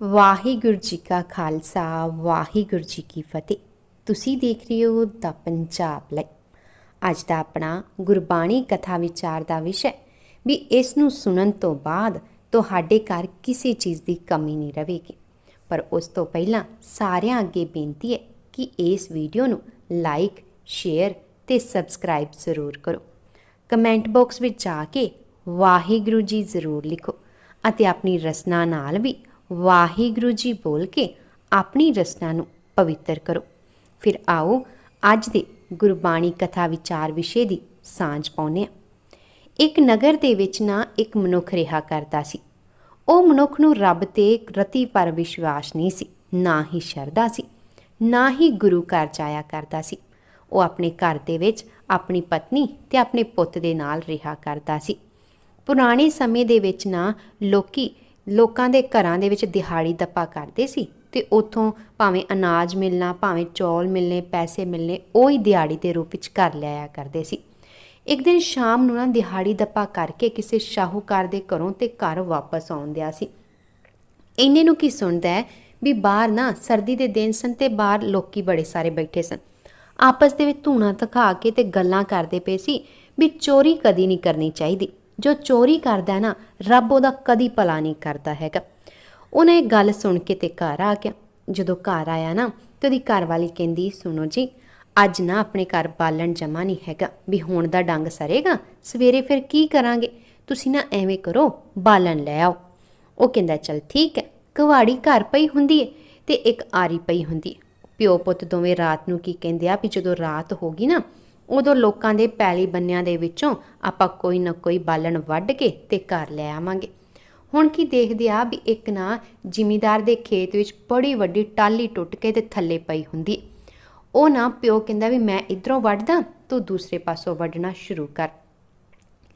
ਵਾਹਿਗੁਰੂ ਜੀ ਕਾ ਖਾਲਸਾ, ਵਾਹਿਗੁਰੂ ਜੀ ਕੀ ਫਤਿਹ। ਤੁਸੀਂ ਦੇਖ ਰਹੇ ਹੋ ਦਾ ਪੰਜਾਬ ਲਈ ਅੱਜ ਦਾ ਆਪਣਾ ਗੁਰਬਾਣੀ ਕਥਾ ਵਿਚਾਰ ਦਾ ਵਿਸ਼ਾ ਵੀ ਇਸ ਨੂੰ ਸੁਣਨ ਤੋਂ ਬਾਅਦ ਤੁਹਾਡੇ ਘਰ ਕਿਸੇ ਚੀਜ਼ ਦੀ ਕਮੀ ਨਹੀਂ ਰਹੇਗੀ। ਪਰ ਉਸ ਤੋਂ ਪਹਿਲਾਂ ਸਾਰਿਆਂ ਅੱਗੇ ਬੇਨਤੀ ਹੈ ਕਿ ਇਸ ਵੀਡੀਓ ਨੂੰ ਲਾਈਕ, ਸ਼ੇਅਰ ਤੇ ਸਬਸਕ੍ਰਾਈਬ ਜ਼ਰੂਰ ਕਰੋ। ਕਮੈਂਟ ਬਾਕਸ ਵਿੱਚ ਜਾ ਕੇ ਵਾਹਿਗੁਰੂ ਜੀ ਜ਼ਰੂਰ ਲਿਖੋ ਅਤੇ ਆਪਣੀ ਰਸਨਾ ਨਾਲ ਵੀ ਵਾਹਿਗੁਰੂ ਜੀ ਬੋਲ ਕੇ ਆਪਣੀ ਰਸਨਾ ਨੂੰ ਪਵਿੱਤਰ ਕਰੋ। ਫਿਰ ਆਓ ਅੱਜ ਦੇ ਗੁਰਬਾਣੀ ਕਥਾ ਵਿਚਾਰ ਵਿਸ਼ੇ ਦੀ ਸਾਂਝ ਪਾਉਂਦੇ ਹਾਂ। ਇੱਕ ਨਗਰ ਦੇ ਵਿੱਚ ਨਾ ਇੱਕ ਮਨੁੱਖ ਰਿਹਾ ਕਰਦਾ ਸੀ। ਉਹ ਮਨੁੱਖ ਨੂੰ ਰੱਬ ਤੇ ਰਤੀ ਪਰ ਵਿਸ਼ਵਾਸ ਨਹੀਂ ਸੀ, ਨਾ ਹੀ ਸ਼ਰਧਾ ਸੀ, ਨਾ ਹੀ ਗੁਰੂ ਘਰ ਜਾਇਆ ਕਰਦਾ ਸੀ। ਉਹ ਆਪਣੇ ਘਰ ਦੇ ਵਿੱਚ ਆਪਣੀ ਪਤਨੀ ਤੇ ਆਪਣੇ ਪੁੱਤ ਦੇ ਨਾਲ ਰਿਹਾ ਕਰਦਾ ਸੀ। ਪੁਰਾਣੇ ਸਮੇਂ ਦੇ ਵਿੱਚ ਨਾ ਲੋਕੀ ਲੋਕਾਂ ਦੇ ਘਰਾਂ ਦੇ ਵਿੱਚ ਦਿਹਾੜੀ ਦੱਪਾ ਕਰਦੇ ਸੀ ਤੇ ਉਥੋਂ ਭਾਵੇਂ ਅਨਾਜ ਮਿਲਣਾ, ਭਾਵੇਂ ਚੌਲ ਮਿਲਨੇ ਪੈਸੇ ਮਿਲਨੇ ਉਹ ਹੀ ਦਿਹਾੜੀ ਦੇ ਰੂਪ ਵਿੱਚ ਘਰ ਲਿਆਇਆ ਕਰਦੇ ਸੀ। ਇੱਕ ਦਿਨ ਸ਼ਾਮ ਨੂੰ ਨਾ ਦਿਹਾੜੀ ਦੱਪਾ ਕਰਕੇ ਕਿਸੇ ਸ਼ਾਹੂਕਾਰ ਦੇ ਘਰੋਂ ਤੇ ਘਰ ਵਾਪਸ ਆਉਂਦਿਆ ਸੀ। ਇੰਨੇ ਨੂੰ ਕੀ ਸੁਣਦਾ ਹੈ ਵੀ ਬਾਹਰ ਨਾ ਸਰਦੀ ਦੇ ਦਿਨ ਸਨ ਤੇ ਬਾਹਰ ਲੋਕੀ ਬੜੇ ਸਾਰੇ ਬੈਠੇ ਸਨ। ਆਪਸ ਦੇ ਵਿੱਚ ਧੂਣਾ ਧਖਾ ਕੇ ਤੇ ਗੱਲਾਂ ਕਰਦੇ ਪਏ ਸੀ ਵੀ ਚੋਰੀ ਕਦੀ ਨਹੀਂ ਕਰਨੀ ਚਾਹੀਦੀ। ਜੋ ਚੋਰੀ ਕਰਦਾ ਨਾ, ਰੱਬ ਉਹਦਾ ਕਦੀ ਭਲਾ ਨਹੀਂ ਕਰਦਾ ਹੈਗਾ। ਉਹਨੇ ਇਹ ਗੱਲ ਸੁਣ ਕੇ ਤੇ ਘਰ ਆ ਗਿਆ। ਜਦੋਂ ਘਰ ਆਇਆ ਨਾ, ਤੇ ਉਹਦੀ ਘਰਵਾਲੀ ਕਹਿੰਦੀ, ਸੁਣੋ ਜੀ, ਅੱਜ ਨਾ ਆਪਣੇ ਘਰ ਬਾਲਣ ਜਮਾ ਨਹੀਂ ਹੈਗਾ। ਵੀ ਹੁਣ ਦਾ ਡੰਗ ਸਰੇਗਾ, ਸਵੇਰੇ ਫਿਰ ਕੀ ਕਰਾਂਗੇ? ਤੁਸੀਂ ਨਾ ਐਵੇਂ ਕਰੋ, ਬਾਲਣ ਲੈ ਆਓ। ਉਹ ਕਹਿੰਦਾ, ਚਲ ਠੀਕ ਹੈ, ਕੁਹਾੜੀ ਘਰ ਪਈ ਹੁੰਦੀ ਹੈ ਤੇ ਇੱਕ ਆਰੀ ਪਈ ਹੁੰਦੀ ਹੈ ਪਿਓ ਪੁੱਤ ਦੋਵੇਂ ਰਾਤ ਨੂੰ ਕੀ ਕਹਿੰਦੇ ਆ ਵੀ ਜਦੋਂ ਰਾਤ ਹੋ ਗਈ ਨਾ ਉਦੋਂ ਲੋਕਾਂ ਦੇ ਪੈਲੀ ਬੰਨਿਆਂ ਦੇ ਵਿੱਚੋਂ ਆਪਾਂ ਕੋਈ ਨਾ ਕੋਈ ਬਾਲਣ ਵੱਢ ਕੇ ਤੇ ਘਰ ਲੈ ਆਵਾਂਗੇ। ਹੁਣ ਕੀ ਦੇਖਦੇ ਆ ਵੀ ਇੱਕ ਨਾ ਜ਼ਿਮੀਦਾਰ ਦੇ ਖੇਤ ਵਿੱਚ ਬੜੀ ਵੱਡੀ ਟਾਲੀ ਟੁੱਟ ਕੇ ਤੇ ਥੱਲੇ ਪਈ ਹੁੰਦੀ। ਉਹ ਨਾ ਪਿਓ ਕਹਿੰਦਾ ਵੀ ਮੈਂ ਇਧਰੋਂ ਵੱਢਦਾ, ਤੂੰ ਦੂਸਰੇ ਪਾਸੋਂ ਵੱਢਣਾ ਸ਼ੁਰੂ ਕਰ।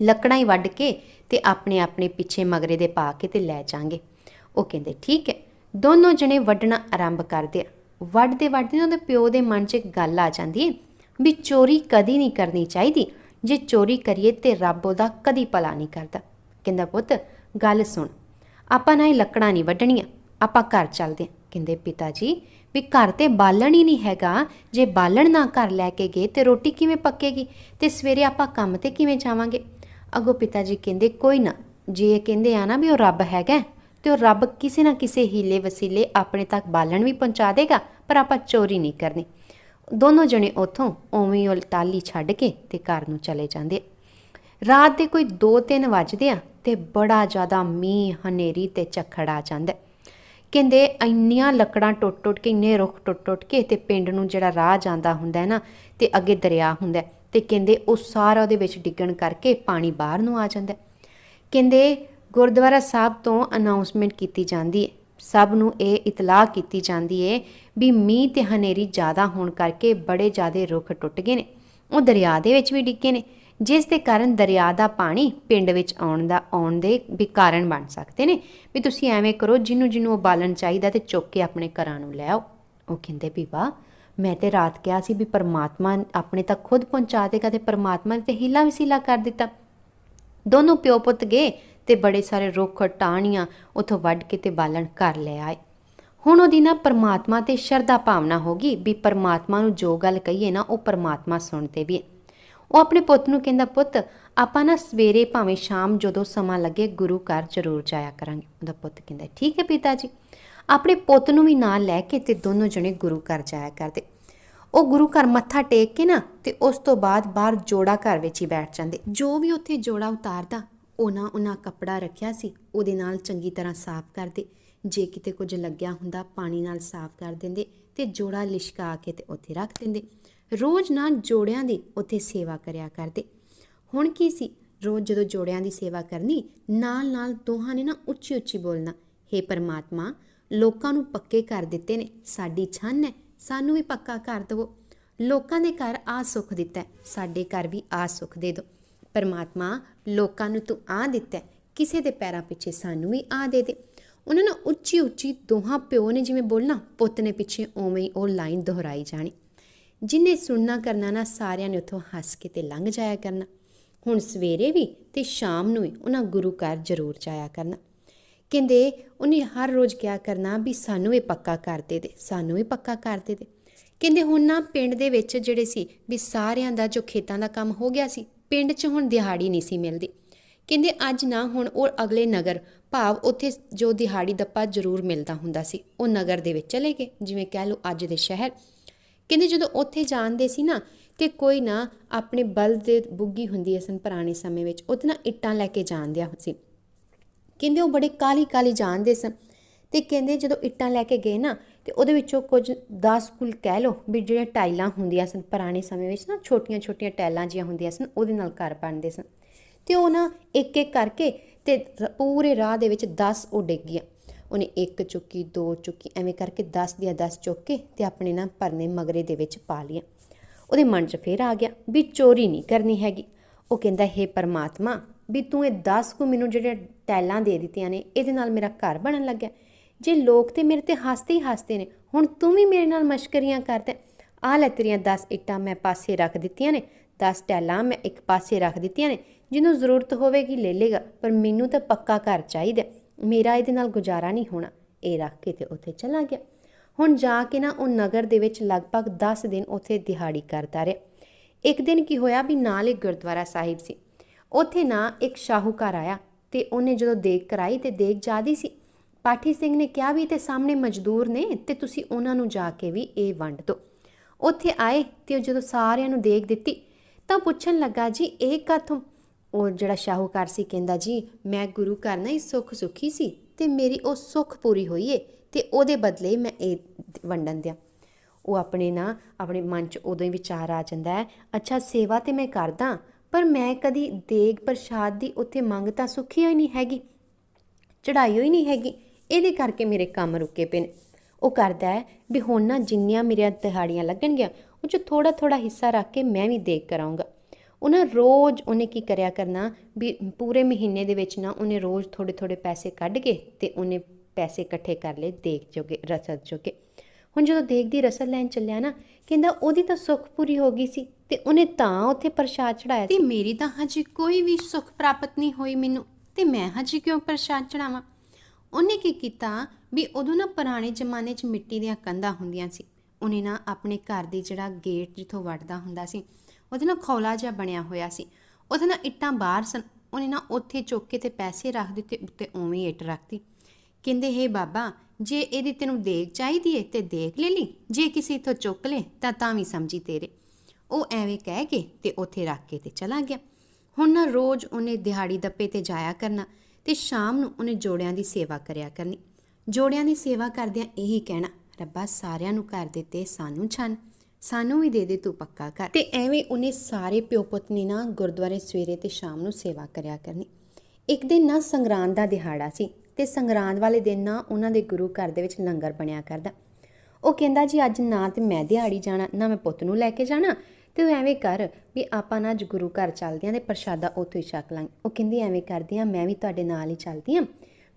ਲੱਕੜਾਂ ਹੀ ਵੱਢ ਕੇ ਤੇ ਆਪਣੇ ਆਪਣੇ ਪਿੱਛੇ ਮਗਰੇ ਦੇ ਪਾ ਕੇ ਤੇ ਲੈ ਜਾਾਂਗੇ। ਉਹ ਕਹਿੰਦੇ, ਠੀਕ ਹੈ। ਦੋਨੋਂ ਜਣੇ ਵੱਢਣਾ ਆਰੰਭ ਕਰਦੇ ਆ। ਵੱਢਦੇ ਵੱਢਦੇ ਉਹਦੇ ਪਿਓ ਦੇ ਮਨ 'ਚ ਇੱਕ ਗੱਲ ਆ ਜਾਂਦੀ ਹੈ ਵੀ ਚੋਰੀ ਕਦੀ ਨਹੀਂ ਕਰਨੀ ਚਾਹੀਦੀ। ਜੇ ਚੋਰੀ ਕਰੀਏ ਤੇ ਰੱਬ ਉਹਦਾ ਕਦੀ ਭਲਾ ਨਹੀਂ ਕਰਦਾ। ਕਹਿੰਦਾ ਪੁੱਤ, ਗੱਲ ਸੁਣ। ਆਪਾਂ ਨਾ ਇਹ ਲੱਕੜਾਂ ਨਹੀਂ ਵੱਢਣੀਆਂ। ਆਪਾਂ ਘਰ ਚੱਲਦੇ ਹਾਂ। ਕਹਿੰਦੇ ਪਿਤਾ ਜੀ ਵੀ ਘਰ ਤੇ ਬਾਲਣ ਹੀ ਨਹੀਂ ਹੈਗਾ। ਜੇ ਬਾਲਣ ਨਾ ਘਰ ਲੈ ਕੇ ਗਏ ਤੇ ਰੋਟੀ ਕਿਵੇਂ ਪੱਕੇਗੀ? ਤੇ ਸਵੇਰੇ ਆਪਾਂ ਕੰਮ ਤੇ ਕਿਵੇਂ ਜਾਵਾਂਗੇ? ਅਗੋ ਪਿਤਾ ਜੀ ਕਹਿੰਦੇ, ਕੋਈ ਨਾ। ਜੇ ਇਹ ਕਹਿੰਦੇ ਆ ਨਾ ਵੀ ਉਹ ਰੱਬ ਹੈਗਾ ਤੇ ਉਹ ਰੱਬ ਕਿਸੇ ਨਾ ਕਿਸੇ ਹੀਲੇ ਵਸੀਲੇ ਆਪਣੇ ਤੱਕ ਬਾਲਣ ਵੀ ਪਹੁੰਚਾ ਦੇਗਾ, ਪਰ ਆਪਾਂ ਚੋਰੀ ਨਹੀਂ ਕਰਨੀ। ਦੋਨੋਂ ਜਣੇ ਉਥੋਂ ਉਵੇਂ ਹੀ ਉਹ ਛੱਡ ਕੇ ਤੇ ਘਰ ਨੂੰ ਚਲੇ ਜਾਂਦੇ ਰਾਤ ਦੇ ਕੋਈ 2-3 ਵੱਜਦੇ ਆ ਤੇ ਬੜਾ ਜ਼ਿਆਦਾ ਮੀਂਹ, ਹਨੇਰੀ ਤੇ ਝੱਖੜ ਆ ਜਾਂਦਾ ਕਹਿੰਦੇ ਇੰਨੀਆਂ ਲੱਕੜਾਂ ਟੁੱਟ-ਟੁੱਟ ਕੇ, ਇੰਨੇ ਰੁੱਖ ਟੁੱਟ-ਟੁੱਟ ਕੇ ਤੇ ਪਿੰਡ ਨੂੰ ਜਿਹੜਾ ਰਾਹ ਜਾਂਦਾ ਹੁੰਦਾ ਹੈ ਨਾ ਤੇ ਅੱਗੇ ਦਰਿਆ ਹੁੰਦਾ ਹੈ ਤੇ ਕਹਿੰਦੇ ਉਹ ਸਾਰਾ ਉਹਦੇ ਵਿੱਚ ਡਿੱਗਣ ਕਰਕੇ ਪਾਣੀ ਬਾਹਰ ਨੂੰ ਆ ਜਾਂਦਾ ਕਹਿੰਦੇ ਗੁਰਦੁਆਰਾ ਸਾਹਿਬ ਤੋਂ ਅਨਾਉਂਸਮੈਂਟ ਕੀਤੀ ਜਾਂਦੀ ਹੈ ਸਭ ਨੂੰ ਇਹ ਇਤਲਾਹ ਕੀਤੀ ਜਾਂਦੀ ਹੈ ਵੀ ਮੀਂਹ ਤੇ ਹਨੇਰੀ ਜ਼ਿਆਦਾ ਹੋਣ ਕਰਕੇ ਬੜੇ ਜ਼ਿਆਦੇ ਰੁੱਖ ਟੁੱਟ ਗਏ ਨੇ। ਉਹ ਦਰਿਆ ਦੇ ਵਿੱਚ ਵੀ ਡਿੱਗੇ ਨੇ, ਜਿਸ ਦੇ ਕਾਰਨ ਦਰਿਆ ਦਾ ਪਾਣੀ ਪਿੰਡ ਵਿੱਚ ਆਉਣ ਦਾ, ਆਉਣ ਦੇ ਵੀ ਕਾਰਨ ਬਣ ਸਕਦੇ ਨੇ। ਵੀ ਤੁਸੀਂ ਐਵੇਂ ਕਰੋ ਜਿਹਨੂੰ ਜਿਹਨੂੰ ਉਬਾਲਣ ਚਾਹੀਦਾ ਤੇ ਚੁੱਕ ਕੇ ਆਪਣੇ ਘਰਾਂ ਨੂੰ ਲੈ ਆਓ। ਉਹ ਕਹਿੰਦੇ ਵੀ ਵਾਹ ਮੈਂ ਤੇ ਰਾਤ ਕਿਹਾ ਸੀ ਵੀ ਪਰਮਾਤਮਾ ਆਪਣੇ ਤੱਕ ਖੁਦ ਪਹੁੰਚਾ ਦੇਗਾ ਤੇ ਪਰਮਾਤਮਾ ਨੇ ਤੇ ਹੀਲਾ ਵਸੀਲਾ ਕਰ ਦਿੱਤਾ। ਦੋਨੋਂ ਪਿਓ ਪੁੱਤ ਗਏ ਤੇ ਬੜੇ ਸਾਰੇ ਰੁੱਖ, ਟਾਹਣੀਆਂ ਉਥੋਂ ਵੱਢ ਕੇ ਤੇ ਬਾਲਣ ਘਰ ਲੈ ਆਏ। ਹੁਣ ਉਹਦੀ ਨਾ ਪਰਮਾਤਮਾ ਤੇ ਸ਼ਰਧਾ ਭਾਵਨਾ ਹੋ ਗਈ ਵੀ ਪਰਮਾਤਮਾ ਨੂੰ ਜੋ ਗੱਲ ਕਹੀਏ ਨਾ, ਉਹ ਪਰਮਾਤਮਾ ਸੁਣਦੇ ਵੀ ਹੈ। ਉਹ ਆਪਣੇ ਪੁੱਤ ਨੂੰ ਕਹਿੰਦਾ, ਪੁੱਤ, ਆਪਾਂ ਨਾ ਸਵੇਰੇ ਭਾਵੇਂ ਸ਼ਾਮ ਜਦੋਂ ਸਮਾਂ ਲੱਗੇ ਗੁਰੂ ਘਰ ਜ਼ਰੂਰ ਜਾਇਆ ਕਰਾਂਗੇ। ਉਹਦਾ ਪੁੱਤ ਕਹਿੰਦਾ, ਠੀਕ ਹੈ ਪਿਤਾ ਜੀ ਆਪਣੇ ਪੁੱਤ ਨੂੰ ਵੀ ਨਾਲ ਲੈ ਕੇ ਤੇ ਦੋਨੋਂ ਜਣੇ ਗੁਰੂ ਘਰ ਜਾਇਆ ਕਰਦੇ। ਉਹ ਗੁਰੂ ਘਰ ਮੱਥਾ ਟੇਕ ਕੇ ਨਾ ਤੇ ਉਸ ਤੋਂ ਬਾਅਦ ਬਾਹਰ ਜੋੜਾ ਘਰ ਵਿੱਚ ਹੀ ਬੈਠ ਜਾਂਦੇ। ਜੋ ਵੀ ਉੱਥੇ ਜੋੜਾ ਉਤਾਰਦਾ ਉਹਨਾਂ ਉਹਨਾਂ ਕੱਪੜਾ ਰੱਖਿਆ ਸੀ, ਉਹਦੇ ਨਾਲ ਚੰਗੀ ਤਰ੍ਹਾਂ ਸਾਫ਼ ਕਰਦੇ। ਜੇ ਕਿਤੇ ਕੁਝ ਲੱਗਿਆ ਹੁੰਦਾ, ਪਾਣੀ ਨਾਲ ਸਾਫ਼ ਕਰ ਦਿੰਦੇ ਤੇ ਜੋੜਾ ਲਿਸ਼ਕਾ ਕੇ ਤੇ ਉੱਥੇ ਰੱਖ ਦਿੰਦੇ। ਰੋਜ਼ ਨਾ ਜੋੜਿਆਂ ਦੀ ਉੱਥੇ ਸੇਵਾ ਕਰਿਆ ਕਰਦੇ। ਹੁਣ ਕੀ ਸੀ, ਰੋਜ਼ ਜਦੋਂ ਜੋੜਿਆਂ ਦੀ ਸੇਵਾ ਕਰਨੀ, ਨਾਲ ਨਾਲ ਦੋਹਾਂ ਨੇ ਨਾ ਉੱਚੀ ਉੱਚੀ ਬੋਲਣਾ हे ਪਰਮਾਤਮਾ, ਲੋਕਾਂ ਨੂੰ ਪੱਕੇ ਕਰ ਦਿੱਤੇ ਨੇ, ਸਾਡੀ ਛੰਨ ਹੈ, ਸਾਨੂੰ ਵੀ ਪੱਕਾ ਕਰ ਦਿਵੋ। ਲੋਕਾਂ ਦੇ ਘਰ ਆ ਸੁੱਖ ਦਿੱਤਾ ਸਾਡੇ ਘਰ ਵੀ ਆ ਸੁੱਖ ਦੇ ਦਿਓ ਪਰਮਾਤਮਾ ਲੋਕਾਂ ਨੂੰ ਤੂੰ ਆ ਦਿੱਤਾ ਕਿਸੇ ਦੇ ਪੈਰਾਂ ਪਿੱਛੇ ਸਾਨੂੰ ਵੀ ਆ ਦੇ ਦੇ। ਉਹਨਾਂ ਨੇ ਉੱਚੀ ਉੱਚੀ ਦੋਹਾਂ ਪਿਓ ਨੇ ਜਿਵੇਂ ਬੋਲਣਾ, ਪੁੱਤ ਨੇ ਪਿੱਛੇ ਉਵੇਂ ਹੀ ਉਹ ਲਾਈਨ ਦੁਹਰਾਈ ਜਾਣੀ। ਜਿਨੇ ਸੁਣਨਾ ਕਰਨਾ ਨਾ, ਸਾਰਿਆਂ ਨੇ ਉੱਥੋਂ ਹੱਸ ਕੇ ਤੇ ਲੰਘ ਜਾਇਆ ਕਰਨਾ। ਹੁਣ ਸਵੇਰੇ ਵੀ ਤੇ ਸ਼ਾਮ ਨੂੰ ਵੀ ਉਹਨਾਂ ਗੁਰੂ ਘਰ ਜ਼ਰੂਰ ਜਾਇਆ ਕਰਨਾ। ਕਹਿੰਦੇ, ਉਹਨੇ ਹਰ ਰੋਜ਼ ਕਿਹਾ ਕਰਨਾ ਵੀ ਸਾਨੂੰ ਇਹ ਪੱਕਾ ਕਰ ਦੇ ਦੇ, ਸਾਨੂੰ ਇਹ ਪੱਕਾ ਕਰ ਦੇ ਦੇ। ਕਹਿੰਦੇ, ਹੁਣ ਨਾ ਪਿੰਡ ਦੇ ਵਿੱਚ ਜਿਹੜੇ ਸੀ ਵੀ ਸਾਰਿਆਂ ਦਾ ਜੋ ਖੇਤਾਂ ਦਾ ਕੰਮ ਹੋ ਗਿਆ ਸੀ ਪਿੰਡ 'ਚ ਹੁਣ ਦਿਹਾੜੀ ਨਹੀਂ ਸੀ ਮਿਲਦੀ। ਕਹਿੰਦੇ ਅੱਜ ਨਾ ਹੁਣ ਉਹ ਅਗਲੇ ਨਗਰ, ਭਾਵ ਉੱਥੇ ਜੋ ਦਿਹਾੜੀ ਦੱਪਾ ਜ਼ਰੂਰ ਮਿਲਦਾ ਹੁੰਦਾ ਸੀ। ਉਹ ਨਗਰ ਦੇ ਵਿੱਚ ਚਲੇ ਗਏ, ਜਿਵੇਂ ਕਹਿ ਲਓ ਅੱਜ ਦੇ ਸ਼ਹਿਰ। ਕਹਿੰਦੇ ਜਦੋਂ ਉੱਥੇ ਜਾਂਦੇ ਸੀ ਨਾ, ਤੇ ਕੋਈ ਨਾ ਆਪਣੇ ਬਲ ਦੇ ਬੁੱਗੀ ਹੁੰਦੀ ਐ ਸਨ ਪੁਰਾਣੇ ਸਮੇਂ ਵਿੱਚ, ਉਹਦੇ ਨਾ ਇੱਟਾਂ ਲੈ ਕੇ ਜਾਂਦਿਆ ਸੀ। ਕਹਿੰਦੇ ਉਹ ਬੜੇ ਕਾਲੀ ਕਾਲੀ ਜਾਣਦੇ ਸਨ। ਤੇ ਕਹਿੰਦੇ ਜਦੋਂ ਇੱਟਾਂ ਲੈ ਕੇ ਗਏ ਨਾ ਤੇ ਉਹਦੇ ਵਿੱਚੋਂ ਕੁਝ 10 ਕੁਲ ਕਹਿ ਲਓ ਵੀ ਜਿਹੜੀਆਂ ਟਾਈਲਾਂ ਹੁੰਦੀਆਂ ਸਨ ਪੁਰਾਣੇ ਸਮੇਂ ਵਿੱਚ ਨਾ, ਛੋਟੀਆਂ ਛੋਟੀਆਂ ਟਾਈਲਾਂ ਜੀਆਂ ਹੁੰਦੀਆਂ ਸਨ, ਉਹਦੇ ਨਾਲ ਘਰ ਬਣਦੇ ਸਨ। ਤੇ ਉਹ ਨਾ ਇੱਕ ਇੱਕ ਕਰਕੇ ਤੇ ਪੂਰੇ ਰਾਹ ਦੇ ਵਿੱਚ 10 ਉਹ ਡਿੱਗ ਗਿਆ ਉਹਨੇ ਇੱਕ ਚੁੱਕੀ, ਦੋ ਚੁੱਕੀ, ਐਵੇਂ ਕਰਕੇ 10 ਦੀਆਂ 10 ਚੁੱਕ ਕੇ ਤੇ ਆਪਣੇ ਨਾ ਪਰਨੇ ਮਗਰੇ ਦੇ ਵਿੱਚ ਪਾ ਲਿਆ ਉਹਦੇ ਮਨ 'ਚ ਫੇਰ ਆ ਗਿਆ ਵੀ ਚੋਰੀ ਨਹੀਂ ਕਰਨੀ ਹੈਗੀ। ਉਹ ਕਹਿੰਦਾ, ਹੇ ਪਰਮਾਤਮਾ, ਵੀ ਤੂੰ ਇਹ 10 ਕੁ ਮੈਨੂੰ ਜਿਹੜੇ ਟੈਲਾਂ ਦੇ ਦਿੱਤੀਆਂ ਨੇ, ਇਹਦੇ ਨਾਲ ਮੇਰਾ ਘਰ ਬਣਨ ਲੱਗਿਆ। ਜੇ ਲੋਕ ਤੇ ਮੇਰੇ ਤੇ ਹੱਸਦੇ ਹੀ ਹੱਸਦੇ ਨੇ, ਹੁਣ ਤੂੰ ਵੀ ਮੇਰੇ ਨਾਲ ਮਸ਼ਕਰੀਆਂ ਕਰਦਾ ਆ ਲੈ ਤੇਰੀਆਂ 10 ਇੱਟਾਂ ਮੈਂ ਪਾਸੇ ਰੱਖ ਦਿੱਤੀਆਂ ਨੇ 10 ਟੈਲਾਂ ਮੈਂ ਇੱਕ ਪਾਸੇ ਰੱਖ ਦਿੱਤੀਆਂ ਨੇ, ਜਿਹਨੂੰ ਜ਼ਰੂਰਤ ਹੋਵੇਗੀ ਲੈ ਲੇਗਾ, ਪਰ ਮੈਨੂੰ ਤਾਂ ਪੱਕਾ ਘਰ ਚਾਹੀਦਾ ਮੇਰਾ ਇਹਦੇ ਨਾਲ ਗੁਜ਼ਾਰਾ ਨਹੀਂ ਹੋਣਾ। ਇਹ ਰੱਖ ਕੇ ਤੇ ਉੱਥੇ ਚਲਾ ਗਿਆ। ਹੁਣ ਜਾ ਕੇ ਨਾ ਉਹ ਨਗਰ ਦੇ ਵਿੱਚ ਲਗਭਗ 10 ਦਿਨ ਉੱਥੇ ਦਿਹਾੜੀ ਕਰਦਾ ਰਿਹਾ। ਇੱਕ ਦਿਨ ਕੀ ਹੋਇਆ ਵੀ ਨਾਲ ਇੱਕ ਗੁਰਦੁਆਰਾ ਸਾਹਿਬ ਸੀ। ਉੱਥੇ ਨਾ ਇੱਕ ਸ਼ਾਹੂਕਾਰ ਆਇਆ ਤੇ ਉਹਨੇ ਜਦੋਂ ਦੇਖ ਕਰਾਈ ਤੇ ਦੇਖ ਜਾਦੀ ਸੀ ਪਾਠੀ ਸਿੰਘ ਨੇ ਕਿਹਾ ਵੀ ਤੇ ਸਾਹਮਣੇ ਮਜ਼ਦੂਰ ਨੇ ਤੇ ਤੁਸੀਂ ਉਹਨਾਂ ਨੂੰ ਜਾ ਕੇ ਵੀ ਇਹ ਵੰਡ ਦਿਓ। ਉੱਥੇ ਆਏ ਤੇ ਉਹ ਜਦੋਂ ਸਾਰਿਆਂ ਨੂੰ ਦੇਖ ਦਿੱਤੀ ਤਾਂ ਪੁੱਛਣ ਲੱਗਾ, ਜੀ, ਇਹ ਕਾਥੋਂ ਉਹ ਜਿਹੜਾ ਸ਼ਾਹੂਕਾਰ ਸੀ ਕਹਿੰਦਾ, ਜੀ, ਮੈਂ ਗੁਰੂ ਘਰ ਨਾਲ ਹੀ ਸੁੱਖ ਸੁਖੀ ਸੀ ਤੇ ਮੇਰੀ ਉਹ ਸੁੱਖ ਪੂਰੀ ਹੋਈ ਏ ਤੇ ਉਹਦੇ ਬਦਲੇ ਮੈਂ ਇਹ ਵੰਡਣ ਦਿਆਂ। ਉਹ ਆਪਣੇ ਨਾ, ਆਪਣੇ ਮਨ 'ਚ ਉਦੋਂ ਹੀ ਵਿਚਾਰ ਆ ਜਾਂਦਾ ਹੈ, ਅੱਛਾ, ਸੇਵਾ ਤੇ ਮੈਂ ਕਰਦਾ, ਪਰ ਮੈਂ ਕਦੀ ਦੇਗ ਪ੍ਰਸ਼ਾਦ ਦੀ ਉੱਥੇ ਮੰਗ ਤਾਂ ਸੁੱਖੀ ਹੋਈ ਨਹੀਂ ਹੈਗੀ ਚੜਾਈ ਹੋਈ ਨਹੀਂ ਹੈਗੀ। ਇਹਦੇ ਕਰਕੇ ਮੇਰੇ ਕੰਮ ਰੁਕੇ ਪਏ ਨੇ। ਉਹ ਕਰਦਾ ਹੈ ਵੀ ਹੁਣ ਨਾ ਜਿੰਨੀਆਂ ਮੇਰੀਆਂ ਦਿਹਾੜੀਆਂ ਲੱਗਣਗੀਆਂ, ਉਹ 'ਚ ਥੋੜਾ ਥੋੜਾ ਹਿੱਸਾ ਰੱਖ ਕੇ ਮੈਂ ਵੀ ਦੇਖ ਕਰਾਉਂਗਾ ਉਹਨਾਂ ਰੋਜ਼ ਉਹਨੇ ਕੀ ਕਰਿਆ ਕਰਨਾ ਵੀ ਪੂਰੇ ਮਹੀਨੇ ਦੇ ਵਿੱਚ ਨਾ ਉਹਨੇ ਰੋਜ਼ ਥੋੜੇ ਥੋੜੇ ਪੈਸੇ ਕੱਢ ਕੇ ਤੇ ਉਹਨੇ ਪੈਸੇ ਇਕੱਠੇ ਕਰ ਲਏ ਦੇਖ ਜੋਗੇ, ਰਸਦ ਜੋਗੇ। ਹੁਣ ਜਦੋਂ ਦੇਖਦੀ ਰਸਦ ਲੈਣ ਚੱਲਿਆ ਨਾ, ਕਹਿੰਦਾ ਉਹਦੀ ਤਾਂ ਸੁੱਖ ਪੂਰੀ ਹੋ ਗਈ ਸੀ ਤੇ ਉਹਨੇ ਤਾਂ ਉੱਥੇ ਪ੍ਰਸ਼ਾਦ ਚੜਾਇਆ ਤੇ ਮੇਰੀ ਤਾਂ ਹਜੇ ਕੋਈ ਵੀ ਸੁੱਖ ਪ੍ਰਾਪਤ ਨਹੀਂ ਹੋਈ ਮੈਨੂੰ, ਤੇ ਮੈਂ ਹਜੇ ਕਿਉਂ ਪ੍ਰਸ਼ਾਦ ਚੜਾਵਾਂ ਉਹਨੇ ਕੀ ਕੀਤਾ ਵੀ ਉਦੋਂ ਨਾ ਪੁਰਾਣੇ ਜ਼ਮਾਨੇ 'ਚ ਮਿੱਟੀ ਦੀਆਂ ਕੰਧਾਂ ਹੁੰਦੀਆਂ ਸੀ। ਉਹਨੇ ਨਾ ਆਪਣੇ ਘਰ ਦੀ ਜਿਹੜਾ ਗੇਟ ਜਿੱਥੋਂ ਵੜਦਾ ਹੁੰਦਾ ਸੀ, ਉਹਦੇ ਨਾਲ ਖੌਲਾ ਜਿਹਾ ਬਣਿਆ ਹੋਇਆ ਸੀ। ਉਹਦੇ ਨਾਲ ਇੱਟਾਂ ਬਾਹਰ ਸਨ। ਉਹਨੇ ਨਾ ਉੱਥੇ ਚੁੱਕ ਕੇ ਤੇ ਪੈਸੇ ਰੱਖ ਦਿੱਤੇ, ਉੱਤੇ ਉਵੇਂ ਇੱਟ ਰੱਖਤੀ। ਕਹਿੰਦੇ, ਹੇ ਬਾਬਾ, ਜੇ ਇਹਦੀ ਤੈਨੂੰ ਦੇਖ ਚਾਹੀਦੀ ਏ ਤੇ ਦੇਖ ਲੈ ਲਈ। ਜੇ ਕਿਸੇ ਇਥੋਂ ਚੁੱਕ ਲੈ ਤਾਂ ਤਾਂ ਵੀ ਸਮਝੀ ਤੇਰੇ। ਉਹ ਐਵੇਂ ਕਹਿ ਕੇ ਤੇ ਉੱਥੇ ਰੱਖ ਕੇ ਤੇ ਚਲਾ ਗਿਆ। ਹੁਣ ਨਾ ਰੋਜ਼ ਉਹਨੇ ਦਿਹਾੜੀ ਦੱਪੇ ਤੇ ਜਾਇਆ ਕਰਨਾ। ਤੇ ਸ਼ਾਮ ਨੂੰ ਉਹਨੇ ਜੋੜਿਆਂ ਦੀ ਸੇਵਾ ਕਰਿਆ ਕਰਨੀ। ਜੋੜਿਆਂ ਦੀ ਸੇਵਾ ਕਰਦਿਆਂ ਇਹੀ ਕਹਿਣਾ, ਰੱਬਾ, ਸਾਰਿਆਂ ਨੂੰ ਕਰ ਦਿੱਤੇ ਸਾਨੂੰ ਛੰਨ ਸਾਨੂੰ ਵੀ ਦੇ ਦੇ ਤੂੰ ਪੱਕਾ ਕਰ ਤੇ ਐਵੇਂ ਉਹਨੇ ਸਾਰੇ ਪਿਓ ਪੁੱਤ ਨੇ ਨਾ ਗੁਰਦੁਆਰੇ ਸਵੇਰੇ ਤੇ ਸ਼ਾਮ ਨੂੰ ਸੇਵਾ ਕਰਿਆ ਕਰਨੀ। ਇੱਕ ਦਿਨ ਨਾ ਸੰਗਰਾਂਦ ਦਾ ਦਿਹਾੜਾ ਸੀ ਤੇ ਸੰਗਰਾਂਦ ਵਾਲੇ ਦਿਨ ਨਾ ਉਹਨਾਂ ਦੇ ਗੁਰੂ ਘਰ ਦੇ ਵਿੱਚ ਲੰਗਰ ਬਣਿਆ ਕਰਦਾ। ਉਹ ਕਹਿੰਦਾ, ਜੀ, ਅੱਜ ਨਾ ਤੇ ਮੈਂ ਦਿਹਾੜੀ ਜਾਣਾ, ਨਾ ਮੈਂ ਪੁੱਤ ਨੂੰ ਲੈ ਕੇ ਜਾਣਾ ਤੇ ਤੂੰ ਐਵੇਂ ਕਰ ਵੀ ਆਪਾਂ ਨਾ ਅੱਜ ਗੁਰੂ ਘਰ ਚੱਲਦੇ ਆਂ ਤੇ ਪ੍ਰਸ਼ਾਦਾ ਉੱਥੋਂ ਹੀ ਛਕ ਲਾਂਗੇ। ਉਹ ਕਹਿੰਦੀ ਐਵੇਂ ਕਰਦੀ ਆਂ, ਮੈਂ ਵੀ ਤੁਹਾਡੇ ਨਾਲ ਹੀ ਚੱਲਦੀ ਆਂ।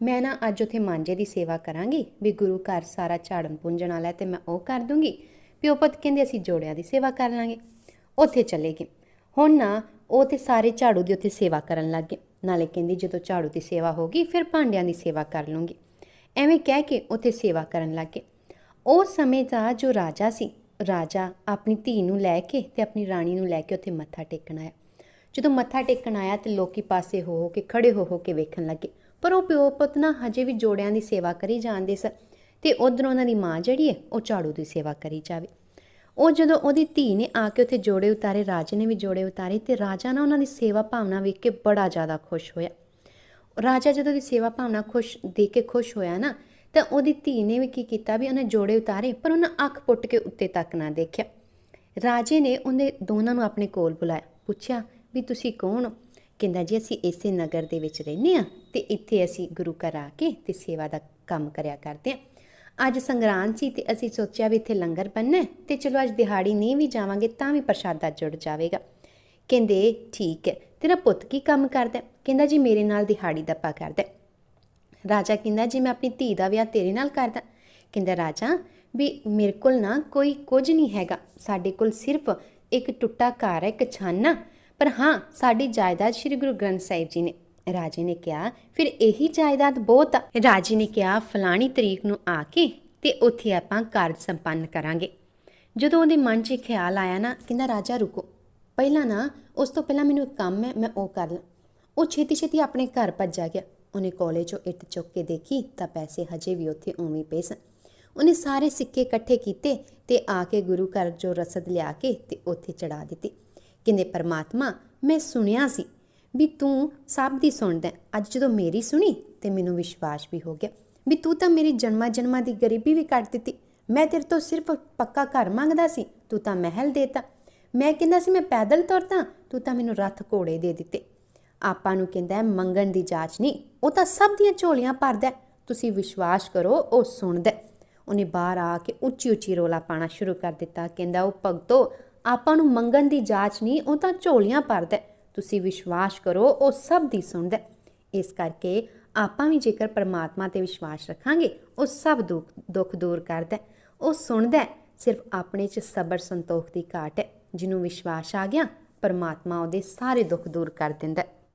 ਮੈਂ ਨਾ ਅੱਜ ਉੱਥੇ ਮਾਂਜੇ ਦੀ ਸੇਵਾ ਕਰਾਂਗੀ ਵੀ ਗੁਰੂ ਘਰ ਸਾਰਾ ਝਾੜਨ ਪੁੰਜਣ ਵਾਲਾ ਹੈ ਤੇ ਮੈਂ ਉਹ ਕਰ ਦੂੰਗੀ। ਪਿਓ ਪੁੱਤ ਕਹਿੰਦੇ ਅਸੀਂ ਜੋੜਿਆਂ ਦੀ ਸੇਵਾ ਕਰ ਲਾਂਗੇ। ਉੱਥੇ ਚਲੇ ਗਏ। ਹੁਣ ਨਾ ਉਹ ਤੇ ਸਾਰੇ ਝਾੜੂ ਦੀ ਉੱਥੇ ਸੇਵਾ ਕਰਨ ਲੱਗ ਗਏ। ਨਾਲੇ ਕਹਿੰਦੀ ਜਦੋਂ ਝਾੜੂ ਦੀ ਸੇਵਾ ਹੋ ਗਈ, ਫਿਰ ਭਾਂਡਿਆਂ ਦੀ ਸੇਵਾ ਕਰ ਲੂੰਗੀ। ਐਵੇਂ ਕਹਿ ਕੇ ਉੱਥੇ ਸੇਵਾ ਕਰਨ ਲੱਗ ਗਏ। ਉਸ ਸਮੇਂ ਦਾ ਜੋ ਰਾਜਾ ਸੀ ਰਾਜਾ ਆਪਣੀ ਧੀ ਨੂੰ ਲੈ ਕੇ ਤੇ ਆਪਣੀ ਰਾਣੀ ਨੂੰ ਲੈ ਕੇ ਉੱਥੇ ਮੱਥਾ ਟੇਕਣ ਆਇਆ। ਜਦੋਂ ਮੱਥਾ ਟੇਕਣ ਆਇਆ ਤੇ ਲੋਕੀ ਪਾਸੇ ਹੋ ਹੋ ਕੇ ਖੜੇ ਹੋ ਹੋ ਕੇ ਵੇਖਣ ਲੱਗੇ। ਪਰ ਉਹ ਪਿਓ ਪੁੱਤ ਨਾ ਹਜੇ ਵੀ ਜੋੜਿਆਂ ਦੀ ਸੇਵਾ ਕਰੀ ਜਾਂਦੇ ਸਨ ਤੇ ਉਧਰ ਉਹਨਾਂ ਦੀ ਮਾਂ ਜਿਹੜੀ ਹੈ, ਉਹ ਝਾੜੂ ਦੀ ਸੇਵਾ ਕਰੀ ਜਾਵੇ। ਉਹ ਜਦੋਂ ਉਹਦੀ ਧੀ ਨੇ ਆ ਕੇ ਉੱਥੇ ਜੋੜੇ ਉਤਾਰੇ, ਰਾਜੇ ਨੇ ਵੀ ਜੋੜੇ ਉਤਾਰੇ ਤੇ ਰਾਜਾ ਨਾ ਉਹਨਾਂ ਦੀ ਸੇਵਾ ਭਾਵਨਾ ਵੇਖ ਕੇ ਬੜਾ ਜ਼ਿਆਦਾ ਖੁਸ਼ ਹੋਇਆ। ਰਾਜਾ ਜਦੋਂ ਦੀ ਸੇਵਾ ਭਾਵਨਾ ਖੁਸ਼ ਦੇਖ ਕੇ ਖੁਸ਼ ਹੋਇਆ ਨਾ ਤਾਂ ਉਹਦੀ ਧੀ ਨੇ ਵੀ ਕੀ ਕੀਤਾ ਵੀ ਉਹਨੇ ਜੋੜੇ ਉਤਾਰੇ, ਪਰ ਉਹਨਾਂ ਅੱਖ ਪੁੱਟ ਕੇ ਉੱਤੇ ਤੱਕ ਨਾ ਦੇਖਿਆ। ਰਾਜੇ ਨੇ ਉਹਨੇ ਦੋਨਾਂ ਨੂੰ ਆਪਣੇ ਕੋਲ ਬੁਲਾਇਆ, ਪੁੱਛਿਆ, ਵੀ ਤੁਸੀਂ ਕੌਣ? ਹੋ ਕਹਿੰਦਾ, ਜੀ, ਅਸੀਂ ਇਸੇ ਨਗਰ ਦੇ ਵਿੱਚ ਰਹਿੰਦੇ ਆ ਤੇ ਇੱਥੇ ਅਸੀਂ ਗੁਰੂ ਘਰ ਆ ਕੇ ਤੇ ਸੇਵਾ ਦਾ ਕੰਮ ਕਰਿਆ ਕਰਦੇ ਆ ਅੱਜ ਸੰਗਰਾਂਦ ਸੀ ਤੇ ਅਸੀਂ ਸੋਚਿਆ ਵੀ ਇੱਥੇ ਲੰਗਰ ਬੰਨਣਾ ਹੈ ਤੇ ਚਲੋ ਅੱਜ ਦਿਹਾੜੀ ਨਹੀਂ ਵੀ ਜਾਵਾਂਗੇ ਤਾਂ ਵੀ ਪ੍ਰਸ਼ਾਦਾ ਜੁੜ ਜਾਵੇਗਾ। ਕਹਿੰਦੇ, ਠੀਕ ਹੈ, ਤੇਰਾ ਪੁੱਤ ਕੀ ਕੰਮ ਕਰਦਾ ਕਹਿੰਦਾ, ਜੀ, ਮੇਰੇ ਨਾਲ ਦਿਹਾੜੀ ਦੱਪਾ ਕਰਦਾ ਰਾਜਾ ਕਹਿੰਦਾ, ਜੇ ਮੈਂ ਆਪਣੀ ਧੀ ਦਾ ਵਿਆਹ ਤੇਰੇ ਨਾਲ ਕਰਦਾ ਕਹਿੰਦਾ, ਰਾਜਾ, ਵੀ ਮੇਰੇ ਕੋਲ ਨਾ ਕੋਈ ਕੁਝ ਨਹੀਂ ਹੈਗਾ। ਸਾਡੇ ਕੋਲ ਸਿਰਫ ਇੱਕ ਟੁੱਟਾ ਘਰ ਹੈ, ਇੱਕ ਛਾਨਾ। ਪਰ ਹਾਂ, ਸਾਡੀ ਜਾਇਦਾਦ ਸ੍ਰੀ ਗੁਰੂ ਗ੍ਰੰਥ ਸਾਹਿਬ ਜੀ ਨੇ। ਰਾਜੇ ਨੇ ਕਿਹਾ, ਫਿਰ ਇਹੀ ਜਾਇਦਾਦ ਬਹੁਤ ਆ। ਰਾਜੇ ਨੇ ਕਿਹਾ, ਫਲਾਣੀ ਤਰੀਕ ਨੂੰ ਆ ਕੇ ਤੇ ਉੱਥੇ ਆਪਾਂ ਕਾਰਜ ਸੰਪੰਨ ਕਰਾਂਗੇ। ਜਦੋਂ ਉਹਦੇ ਮਨ 'ਚ ਖਿਆਲ ਆਇਆ ਨਾ, ਕਹਿੰਦਾ, ਰਾਜਾ, ਰੁਕੋ। ਪਹਿਲਾਂ ਨਾ, ਉਸ ਤੋਂ ਪਹਿਲਾਂ ਮੈਨੂੰ ਇੱਕ ਕੰਮ ਹੈ, ਮੈਂ ਉਹ ਕਰ ਲਾਂ। ਉਹ ਛੇਤੀ ਛੇਤੀ ਆਪਣੇ ਘਰ ਭੱਜਾ ਗਿਆ। ਉਹਨੇ ਕਾਲਜੋਂ ਇੱਟ ਚੁੱਕ ਕੇ ਦੇਖੀ ਤਾਂ ਪੈਸੇ ਹਜੇ ਵੀ ਉੱਥੇ ਉਵੇਂ ਪਏ ਸਨ। ਉਹਨੇ ਸਾਰੇ ਸਿੱਕੇ ਇਕੱਠੇ ਕੀਤੇ ਤੇ ਆ ਕੇ ਗੁਰੂ ਘਰ ਜੋ ਰਸਦ ਲਿਆ ਕੇ ਤੇ ਉੱਥੇ ਚੜਾ ਦਿੱਤੀ। ਕਹਿੰਦੇ, ਪਰਮਾਤਮਾ, ਮੈਂ ਸੁਣਿਆ ਸੀ ਵੀ ਤੂੰ ਸਭ ਦੀ ਸੁਣਦਾ ਅੱਜ ਜਦੋਂ ਮੇਰੀ ਸੁਣੀ ਤੇ ਮੈਨੂੰ ਵਿਸ਼ਵਾਸ ਵੀ ਹੋ ਗਿਆ ਵੀ ਤੂੰ ਤਾਂ ਮੇਰੀ ਜਨਮਾਂ ਜਨਮਾਂ ਦੀ ਗਰੀਬੀ ਵੀ ਕੱਟ ਦਿੱਤੀ। ਮੈਂ ਤੇਰੇ ਤੋਂ ਸਿਰਫ ਪੱਕਾ ਘਰ ਮੰਗਦਾ ਸੀ। ਤੂੰ ਤਾਂ ਮਹਿਲ ਦੇਤਾ। ਮੈਂ ਕਹਿੰਦਾ ਸੀ, ਮੈਂ ਪੈਦਲ ਤੁਰਦਾ। ਤੂੰ ਤਾਂ ਮੈਨੂੰ ਰੱਥ ਘੋੜੇ ਦੇ ਦਿੱਤੇ। ਆਪਾਂ ਨੂੰ ਕਹਿੰਦਾ ਹੈ, ਮੰਗਣ ਦੀ ਜਾਂਚ ਨਹੀਂ। ਉਹ ਤਾਂ ਸਭ ਦੀਆਂ ਝੋਲੀਆਂ ਭਰਦਾ ਤੁਸੀਂ ਵਿਸ਼ਵਾਸ ਕਰੋ ਉਹ ਸੁਣਦਾ ਉਹਨੇ ਬਾਹਰ ਆ ਕੇ ਉੱਚੀ ਉੱਚੀ ਰੋਲਾ ਪਾਣਾ ਸ਼ੁਰੂ ਕਰ ਦਿੱਤਾ। ਕਹਿੰਦਾ ਉਹ ਭਗਤੋ ਆਪਾਂ ਨੂੰ ਮੰਗਣ ਦੀ ਜਾਂਚ ਨਹੀਂ ਉਹ ਤਾਂ ਝੋਲੀਆਂ ਭਰਦਾ ਤੁਸੀਂ ਵਿਸ਼ਵਾਸ ਕਰੋ ਉਹ ਸਭ ਦੀ ਸੁਣਦਾ ਇਸ ਕਰਕੇ ਆਪਾਂ ਵੀ ਜੇਕਰ ਪਰਮਾਤਮਾ ਤੇ ਵਿਸ਼ਵਾਸ ਰੱਖਾਂਗੇ ਉਹ ਸਭ ਦੁੱਖ ਦੁੱਖ ਦੂਰ ਕਰਦਾ ਉਹ ਸੁਣਦਾ ਸਿਰਫ ਆਪਣੇ 'ਚ ਸਬਰ ਸੰਤੋਖ ਦੀ ਘਾਟ ਹੈ। ਜਿਹਨੂੰ ਵਿਸ਼ਵਾਸ ਆ ਗਿਆ ਪਰਮਾਤਮਾ ਉਹਦੇ ਸਾਰੇ ਦੁੱਖ ਦੂਰ ਕਰ ਦਿੰਦਾ